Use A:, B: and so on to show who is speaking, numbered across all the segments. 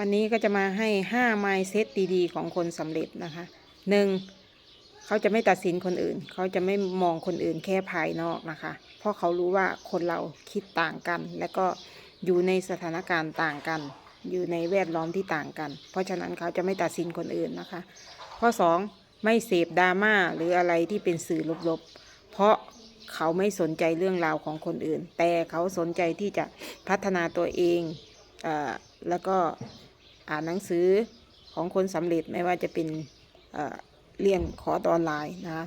A: วันนี้ก็จะมาให้5 mindset ดีๆ ของคนสำเร็จนะคะหนึ่งเขาจะไม่ตัดสินคนอื่น เขาจะไม่มองคนอื่นแค่ภายนอกนะคะ เพราะเขารู้ว่าคนเราคิดต่างกัน และก็อยู่ในสถานการณ์ต่างกัน อยู่ในแวดล้อมที่ต่างกัน เพราะฉะนั้นเขาจะไม่ตัดสินคนอื่นนะคะ ข้อ 2 ไม่เสพดราม่าหรืออะไรที่เป็นสื่อลบๆ เพราะเขาไม่สนใจเรื่องราวของคนอื่น แต่เขาสนใจที่จะพัฒนาตัวเองอแล้วก็ อ่านหนังสือของคนสำเร็จไม่ว่าจะเป็นเเรียนคอร์สออนไลน์นะคะ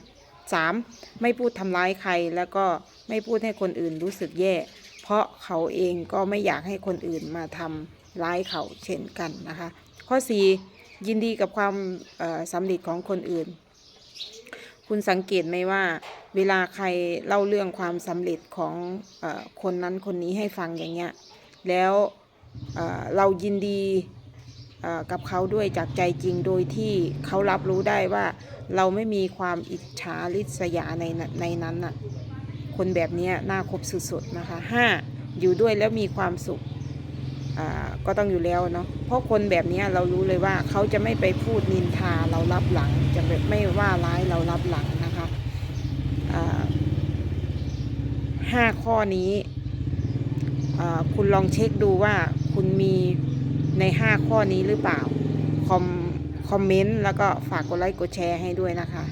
A: สามไม่พูดทำร้ายใครแล้วก็ไม่พูดให้คนอื่นรู้สึกแย่ เพราะเขาเองก็ไม่อยากให้คนอื่นมาทำร้ายเขาเช่นกันนะคะ ข้อ 4 ยินดีกับความสำเร็จของคนอื่น คุณสังเกตไหมว่า เวลาใครเล่าเรื่องความสำเร็จของอคนนั้นคนนี้ให้ฟังอย่างเงี้ยแล้วเเรายินดี กับเขาด้วยจากใจจริงโดยที่เขารับรู้ได้ว่า เราไม่มีความอิจฉาริษยาในในนั้นน่ะคนแบบนี้น่าคบสุดๆนะคะห้าอยู่ด้วยแล้วมีความสุขก็ต้องอยู่แล้วเนาะเพราะคนแบบนี้เรารู้เลยว่าเขาจะไม่ไปพูดนินทาเรารับหลัง จะแบบไม่ว่าร้ายเรารับหลังนะคะห้าข้อนี้คุณลองเช็คดูว่าคุณมี ในห้าข้อนี้หรือเปล่า คอมคอมเมนต์แล้วก็ฝากกดไลค์กดแชร์ให้ด้วยนะคะ